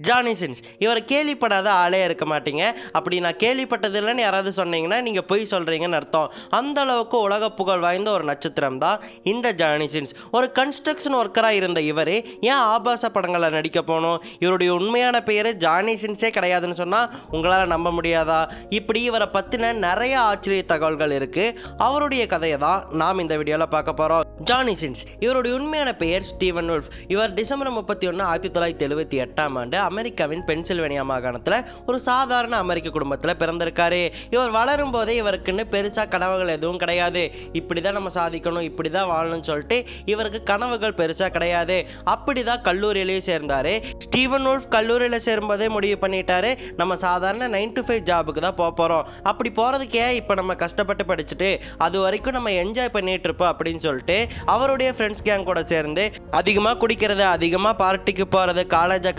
Johnny Sins இவரை கேள்விப்படாத ஆளே இருக்க மாட்டீங்க. அப்படி நான் கேள்விப்பட்டது இல்லைன்னு யாராவது சொன்னீங்கன்னா நீங்கள் பொய் சொல்கிறீங்கன்னு அர்த்தம். அந்த அளவுக்கு உலக புகழ் வாய்ந்த ஒரு நட்சத்திரம் தான் இந்த ஜானி சின்ஸ் ஒரு கன்ஸ்ட்ரக்ஷன் ஒர்க்கராக இருந்த இவர் ஏன் ஆபாச படங்களில் நடிக்க போகணும் இவருடைய உண்மையான பெயர் ஜானி சின்ஸே கிடையாதுன்னு சொன்னால் உங்களால் நம்ப முடியாதா? இப்படி இவரை பற்றின நிறைய ஆச்சரிய தகவல்கள் இருக்குது அவருடைய கதையை தான் நாம் இந்த வீடியோவில் பார்க்க போகிறோம் ஜானி சின்ஸ் இவருடைய உண்மையான பெயர் ஸ்டீவன் உல்ஃப் இவர் டிசம்பர் முப்பத்தி ஒன்று ஆயிரத்தி தொள்ளாயிரத்தி எழுபத்தி எட்டாம் ஆண்டு அமெரிக்காவின் பென்சில்வேனியா மாகாணத்தில் ஒரு சாதாரண அமெரிக்க குடும்பத்தில் பிறந்திருக்காரு. இவர் வளரும் போதே இவருக்குன்னு பெருசாக கனவுகள் எதுவும் கிடையாது. இப்படி தான் நம்ம சாதிக்கணும் இப்படி தான் வாழணும்னு சொல்லிட்டு இவருக்கு கனவுகள் பெருசாக கிடையாது. அப்படி தான் கல்லூரியிலேயே சேர்ந்தார். ஸ்டீவன் உல்ஃப் கல்லூரியில் சேரும்போதே முடிவு பண்ணிட்டாரு. நம்ம சாதாரண நைன் டு ஃபைவ் ஜாபுக்கு தான் போக போகிறோம் அப்படி போகிறதுக்கே இப்போ நம்ம கஷ்டப்பட்டு படிச்சுட்டு அது வரைக்கும் நம்ம என்ஜாய் பண்ணிட்டு இருப்போம் அப்படின்னு சொல்லிட்டு அவருடைய ஃப்ரெண்ட்ஸ் கேங் கூட சேர்ந்து அதிகமாக குடிக்கிறது அதிகமாக பார்ட்டிக்கு போகிறது காலேஜை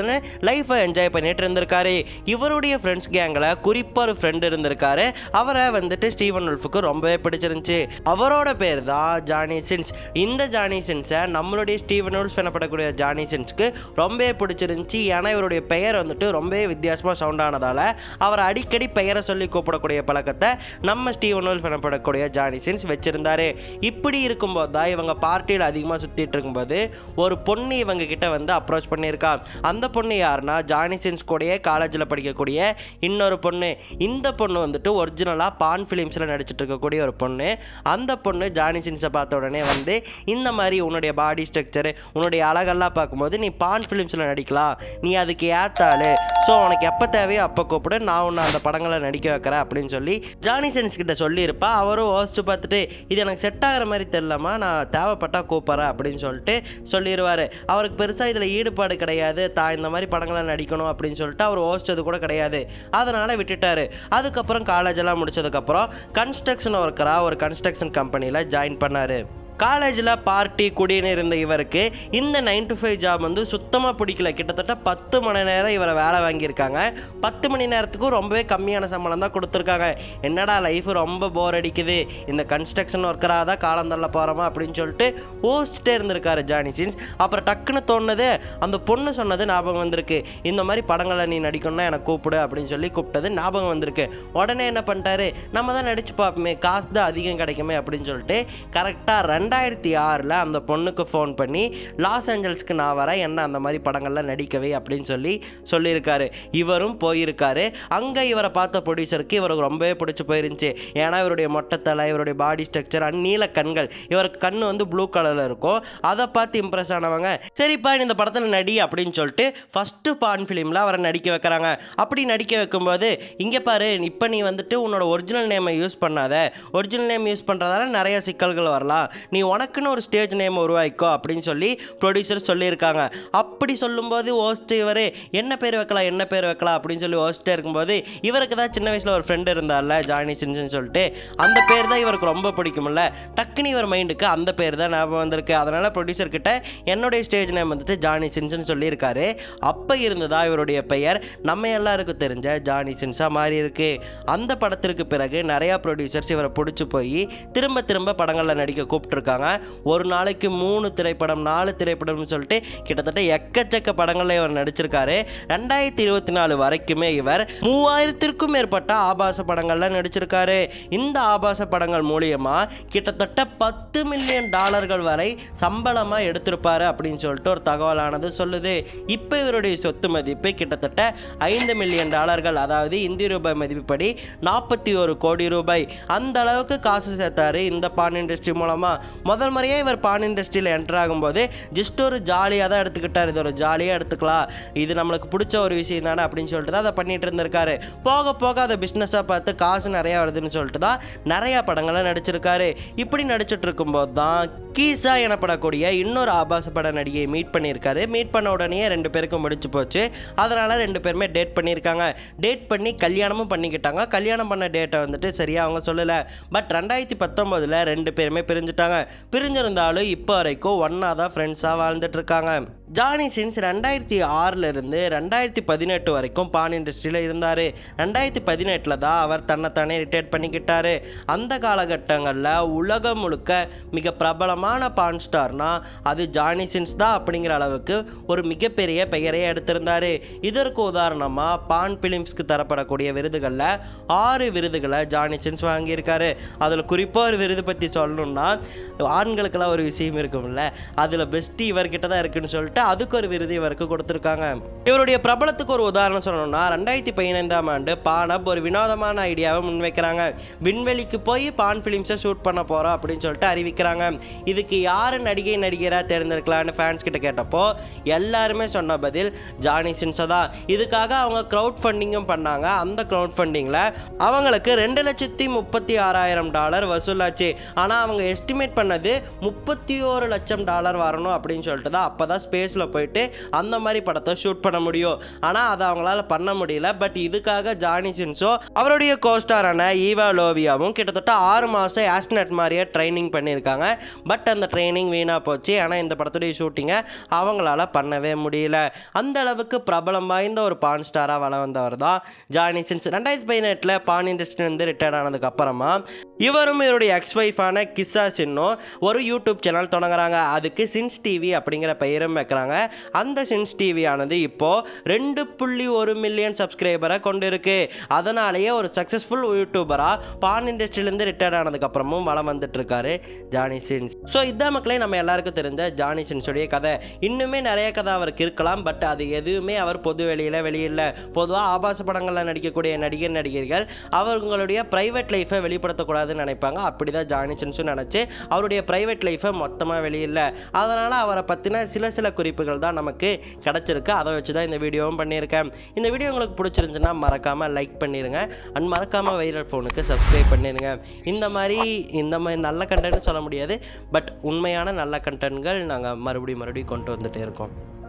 கட்டடிக்கிறதுன்னு லைஃப்பை என்ஜாய் பண்ணிட்டு இருந்திருக்காரு. இவருடைய ஃப்ரெண்ட்ஸ் கேங்கில் குறிப்பாக ஒரு ஃப்ரெண்ட் இருந்திருக்காரு. அவரை வந்துட்டு ஸ்டீவன் உல்ஃபுக்கு ரொம்பவே பிடிச்சிருந்துச்சு. அவரோட பேர் தான் ஜானி சின்ஸ். இந்த ஜானி சின்ஸை நம்மளுடைய ஸ்டீவன் உல்ஃப் எனப்படக்கூடிய ஜானி சின்ஸ்க்கு ரொம்பவே பிடிச்சிருந்துச்சு. ஏன்னா இவருடைய பெயர் வந்துட்டு ரொம்பவே வித்தியாசமாக சவுண்ட் ஆனதால் அவர் அடிக்கடி பெயரை சொல்லி கூப்பிடக்கூடிய பழக்கத்தை நம்ம ஸ்டீவன் உல்ஃப் எனப்படக்கூடிய ஜானி சின்ஸ் வச்சிருந்தாரு. இப்படி இருக்கும்போது தான் இவங்க பார்ட்டியில் அதிகமாக சுற்றிட்டு இருக்கும்போது ஒரு பொண்ணு இவங்க கிட்ட வந்து அப்ரோச் பண்ணியிருக்கா. அந்த பொண்ணு யாருன்னா ஜானிசின்ஸ் கூடயே காலேஜில் படிக்கக்கூடிய இன்னொரு பொண்ணு. இந்த பொண்ணு வந்துட்டு ஒரிஜினலாக பான் ஃபிலிம்ஸில் நடிச்சிட்டு இருக்கக்கூடிய ஒரு பொண்ணு. அந்த பொண்ணு ஜானிசின்ஸை பார்த்த உடனே வந்து இந்த மாதிரி உன்னுடைய பாடி ஸ்ட்ரக்சரு உன்னுடைய அழகெல்லாம் பார்க்கும்போது நீ பான் ஃபிலிம்ஸில் நடிக்கலாம். நீ அதுக்கு ஏற்றாலு ஸோ உனக்கு எப்போ தேவையோ அப்போ கூப்பிடு. நான் உன்னை அந்த படங்களை நடிக்க வைக்கிறேன் அப்படின்னு சொல்லி ஜானி சின்ஸ் கிட்ட சொல்லியிருப்பா. அவரும் யோசிச்சு பார்த்துட்டு இது எனக்கு செட் ஆகிற மாதிரி தெரியலமா நான் தேவைப்பட்டால் கூப்பிட்றேன் அப்படின்னு சொல்லிட்டு சொல்லிடுவார் அவருக்கு பெருசாக இதில் ஈடுபாடு கிடையாது. தான் இந்த மாதிரி படங்களை நடிக்கணும் அப்படின்னு சொல்லிட்டு அவர் யோசிச்சது கூட கிடையாது. அதனால் விட்டுட்டார். அதுக்கப்புறம் காலேஜெல்லாம் முடிச்சதுக்கப்புறம் கன்ஸ்ட்ரக்ஷன் ஒர்க்கராக ஒரு கன்ஸ்ட்ரக்ஷன் கம்பெனியில் ஜாயின் பண்ணார். காலேஜில் பார்ட்டி குடின்னு இருந்த இவருக்கு இந்த நைன் டு ஃபைவ் ஜாப் வந்து சுத்தமாக பிடிக்கல. கிட்டத்தட்ட பத்து மணி நேரம் இவரை வேலை வாங்கியிருக்காங்க. பத்து மணி நேரத்துக்கும் ரொம்பவே கம்மியான சம்பளம் தான் கொடுத்துருக்காங்க. என்னடா லைஃப் ரொம்ப போர் அடிக்குது. இந்த கன்ஸ்ட்ரக்ஷன் ஒர்க்கராக தான் காலம் தள்ள போகிறோமா அப்படின்னு சொல்லிட்டு யோசிச்சுட்டே இருந்திருக்காரு ஜானி சின்ஸ் அப்புறம் டக்குன்னு தோணுது அந்த பொண்ணு சொன்னது ஞாபகம் வந்திருக்கு. இந்த மாதிரி படங்களை நீ நடிக்கணும்னா எனக்கு கூப்பிடு அப்படின்னு சொல்லி கூப்பிட்டது ஞாபகம் வந்திருக்கு. உடனே என்ன பண்ணிட்டாரு நம்ம தான் நடிச்சு பார்ப்போமே காசு தான் அதிகம் கிடைக்குமே அப்படின்னு சொல்லிட்டு கரெக்டாக ரெண்டாயிரத்தி ஆறில் அந்த பொண்ணுக்கு ஃபோன் பண்ணி லாஸ் ஏஞ்சல்ஸ்க்கு நான் வரேன். என்ன அந்த மாதிரி படங்கள்லாம் நடிக்கவே? அப்படின்னு சொல்லி சொல்லியிருக்காரு. இவரும் போயிருக்காரு. அங்கே இவரை பார்த்த ப்ரொடியூசருக்கு இவருக்கு ரொம்பவே பிடிச்சி போயிருந்துச்சு. ஏன்னா இவருடைய மொட்டைத்தலை இவருடைய பாடி ஸ்ட்ரக்சர் அண்ட் நீல கண்கள். இவருக்கு கண் வந்து ப்ளூ கலரில் இருக்கும். அதை பார்த்து இம்ப்ரெஸ் ஆனவங்க சரிப்பா நீ இந்த படத்தில் நடி அப்படின்னு சொல்லிட்டு ஃபஸ்ட்டு பான் ஃபிலிமில் அவரை நடிக்க வைக்கிறாங்க. அப்படி நடிக்க வைக்கும்போது இங்கே பாரு இப்போ நீ வந்துட்டு உன்னோட ஒரிஜினல் நேமை யூஸ் பண்ணாத. ஒரிஜினல் நேம் யூஸ் பண்ணுறதால நிறைய சிக்கல்கள் வரலாம். நீ நீ உனக்குன்னு ஒரு ஸ்டேஜ் நேம் உருவாய்க்கோ அப்படின்னு சொல்லி ப்ரொடியூசர் சொல்லியிருக்காங்க. அப்படி சொல்லும்போது ஹோஸ்ட் இவர் என்ன பேர் வைக்கலாம் என்ன பேர் வைக்கலாம்? அப்படின்னு சொல்லி ஹோஸ்ட்டே இருக்கும்போது இவருக்கு தான் சின்ன வயசில் ஒரு ஃப்ரெண்டு இருந்தார்ல ஜானி சின்சன் சொல்லிட்டு. அந்த பேர் தான் இவருக்கு ரொம்ப பிடிக்கும்ல. டக்குனு இவர் மைண்டுக்கு அந்த பேர் தான் ஞாபகம் வந்திருக்கு. அதனால் ப்ரொடியூசர் கிட்ட என்னுடைய ஸ்டேஜ் நேம் வந்துட்டு ஜானி சின்சன் சொல்லியிருக்காரு. அப்போ இருந்ததா இவருடைய பெயர்? நம்ம எல்லாருக்கும் தெரிஞ்ச ஜானி சின்ஸாக மாறி இருக்கு. அந்த படத்திற்கு பிறகு நிறையா ப்ரொடியூசர்ஸ் இவரை பிடிச்சி போய் திரும்ப திரும்ப படங்களில் நடிக்க போட்டிருக்காங்க ஒரு நாளைக்கு மூணு திரைப்படம் நாலு திரைப்படம்னு சொல்லிட்டு கிட்டத்தட்ட எக்கச்சக்க படங்களில் இவர் நடிச்சிருக்காரு. ரெண்டாயிரத்தி இருபத்தி நாலு வரைக்குமே இவர் மூவாயிரத்திற்கும் மேற்பட்ட ஆபாச படங்களில் நடிச்சிருக்காரு. இந்த ஆபாச படங்கள் மூலியமா கிட்டத்தட்ட பத்து மில்லியன் டாலர்கள் வரை சம்பளமாக எடுத்திருப்பாரு அப்படின்னு சொல்லிட்டு ஒரு தகவலானது சொல்லுது. இப்போ இவருடைய சொத்து மதிப்பு கிட்டத்தட்ட ஐந்து மில்லியன் டாலர்கள் அதாவது இந்திய ரூபாய் மதிப்புப்படி நாற்பத்தி ஒரு கோடி ரூபாய். அந்த அளவுக்கு காசு சேர்த்தாரு இந்த பான் இண்டஸ்ட்ரி மூலமா. முதல் முறையே இவர் பான் இண்டஸ்ட்ரியில் என்டர் ஆகும்போது ஜஸ்ட் ஒரு ஜாலியாக தான் எடுத்துக்கிட்டார். இது ஒரு ஜாலியாக எடுத்துக்கலாம். இது நம்மளுக்கு பிடிச்ச ஒரு விஷயம் தானே அப்படின்னு சொல்லிட்டு தான் அதை பண்ணிட்டு இருந்திருக்காரு. போக போக அதை பிஸ்னஸாக பார்த்து காசு நிறையா வருதுன்னு சொல்லிட்டு தான் நிறையா படங்களை நடிச்சிருக்காரு. இப்படி நடிச்சிட்டு இருக்கும்போது தான் கீசா எனப்படக்கூடிய இன்னொரு ஆபாச பட நடிகையை மீட் பண்ணியிருக்காரு. மீட் பண்ண உடனே ரெண்டு பேருக்கும் முடிச்சு போச்சு. அதனால் ரெண்டு பேருமே டேட் பண்ணியிருக்காங்க. டேட் பண்ணி கல்யாணமும் பண்ணிக்கிட்டாங்க. கல்யாணம் பண்ண டேட்டை வந்துட்டு சரியாக அவங்க சொல்லலை. பட் ரெண்டாயிரத்தி பத்தொம்போதில் ரெண்டு பேருமே பிரிஞ்சுட்டாங்க. பிரிஞ்சிருந்தாலும் இப்போ வரைக்கும் ஒன்றா தான் ஃப்ரெண்ட்ஸாக வாழ்ந்துட்டு இருக்காங்க. ஜானி சின்ஸ் ரெண்டாயிரத்தி ஆறிலிருந்து ரெண்டாயிரத்தி பதினெட்டு வரைக்கும் பான் இண்டஸ்ட்ரியில் இருந்தார். ரெண்டாயிரத்தி பதினெட்டில் தான் அவர் தன்னைத்தானே ரிட்டையர்ட் பண்ணிக்கிட்டார். அந்த காலகட்டங்களில் உலகம் முழுக்க மிக பிரபலமான பான் ஸ்டார்னால் அது ஜானி சின்ஸ் தான் அப்படிங்கிற அளவுக்கு ஒரு மிகப்பெரிய பெயரை எடுத்திருந்தார். இதற்கு உதாரணமாக பான் பிலிம்ஸ்க்கு தரப்படக்கூடிய விருதுகளில் ஆறு விருதுகளை ஜானி சின்ஸ் வாங்கியிருக்காரு. அதில் குறிப்பாக ஒரு விருது பற்றி சொல்லணும்னா ஆண்களுக்கெல்லாம் ஒரு விஷயம் இருக்கும்ல. அதில் பெஸ்ட்டு இவர்கிட்ட தான் இருக்குன்னு சொல்லிட்டு அதுக்கு ஒரு விருது இவருக்கு கொடுத்துருக்காங்க. இவருடைய பிரபலத்துக்கு ஒரு உதாரணம் சொல்லணும்னா ரெண்டாயிரத்தி பதினைந்தாம் ஆண்டு பானப் ஒரு வினோதமான ஐடியாவை முன்வைக்கிறாங்க. விண்வெளிக்கு போய் பான் ஃபிலிம்ஸை ஷூட் பண்ண போகிறோம் அப்படின்னு சொல்லிட்டு அறிவிக்கிறாங்க. இதுக்கு யார் நடிகை நடிகராக தேர்ந்தெடுக்கலான்னு ஃபேன்ஸ் கிட்ட கேட்டப்போ எல்லாருமே சொன்ன பதில் ஜானி சின்ஸை தான். இதுக்காக அவங்க க்ரௌட் ஃபண்டிங்கும் பண்ணாங்க. அந்த க்ரௌட் ஃபண்டிங்கில் அவங்களுக்கு ரெண்டு லட்சத்தி முப்பத்தி ஆறாயிரம் டாலர் வசூலாச்சு. ஆனால் அவங்க எஸ்டிமேட் பண்ணது முப்பத்தி ஒரு லட்சம் டாலர் வரணும் அப்படின்னு சொல்லிட்டு தான். அப்போ தான் ஸ்பேஸ் ஸ்பேஸில் போயிட்டு அந்த மாதிரி படத்தை ஷூட் பண்ண முடியும். ஆனால் அதை அவங்களால பண்ண முடியல. பட் இதுக்காக ஜானி சின்ஸோ அவருடைய கோஸ்டாரான ஈவா லோவியாவும் கிட்டத்தட்ட ஆறு மாதம் ஆஸ்ட்னட் மாதிரியே ட்ரைனிங் பண்ணியிருக்காங்க. பட் அந்த ட்ரைனிங் வீணாக போச்சு. ஆனால் இந்த படத்துடைய ஷூட்டிங்கை அவங்களால பண்ணவே முடியல. அந்த அளவுக்கு பிரபலம் வாய்ந்த ஒரு பான் ஸ்டாராக வள வந்தவர் தான் ஜானி சின்ஸ் ரெண்டாயிரத்தி பதினெட்டில் பான் இண்டஸ்ட்ரியிலேருந்து ரிட்டையர்ட் ஆனதுக்கு அப்புறமா இவரும் இவருடைய எக்ஸ் ஒய்ஃபான கிஸ்ஸா சின்னும் ஒரு யூடியூப் சேனல் தொடங்குறாங்க. அதுக்கு சின்ஸ் டிவி அப்படிங்கிற பெயரும் வைக்கிறாங்க. அந்த சின்ஸ் டிவியானது இப்போது ரெண்டு புள்ளி ஒரு மில்லியன் சப்ஸ்கிரைபரை கொண்டு இருக்கு அதனாலேயே ஒரு சக்ஸஸ்ஃபுல் யூடியூபராக பான் இண்டஸ்ட்ரியிலேருந்து ரிட்டையர்ட் ஆனதுக்கப்புறமும் வளம் வந்துட்டுருக்காரு ஜானி சின்ஸ் ஸோ இதான் மக்களே நம்ம எல்லாருக்கும் தெரிஞ்ச ஜானி சின்ஸுடைய கதை. இன்னுமே நிறைய கதை அவருக்கு இருக்கலாம் பட் அது எதுவுமே அவர் பொது வெளியில் வெளியில் பொதுவாக ஆபாச படங்களில் நடிக்கக்கூடிய நடிகர் நடிகர்கள் அவங்களுடைய ப்ரைவேட் லைஃப்பை வெளிப்படுத்தக்கூடாதுன்னு நினைப்பாங்க. அப்படி தான் ஜானி சின்ஸும் நினச்சி அவருடைய ப்ரைவேட் லைஃப்பை மொத்தமாக வெளியில் அதனால் அவரை பற்றின சில சில குறிப்புகள் தான் நமக்கு கிடச்சிருக்கு. அதை வச்சு தான் இந்த வீடியோவும் பண்ணியிருக்கேன். இந்த வீடியோ உங்களுக்கு பிடிச்சிருந்துச்சுன்னா மறக்காமல் லைக் பண்ணிடுங்க அண்ட் மறக்காமல் வைரல் ஃபோனுக்கு சப்ஸ்கிரைப் பண்ணிடுங்க இந்த மாதிரி இந்த மாதிரி நல்ல கண்டென்ட் சொல்ல முடியாது. பட் உண்மையான நல்ல கண்டென்ட்கள் நாங்கள் மறுபடியும் மறுபடியும் கொண்டு வந்துகிட்டே இருக்கோம்.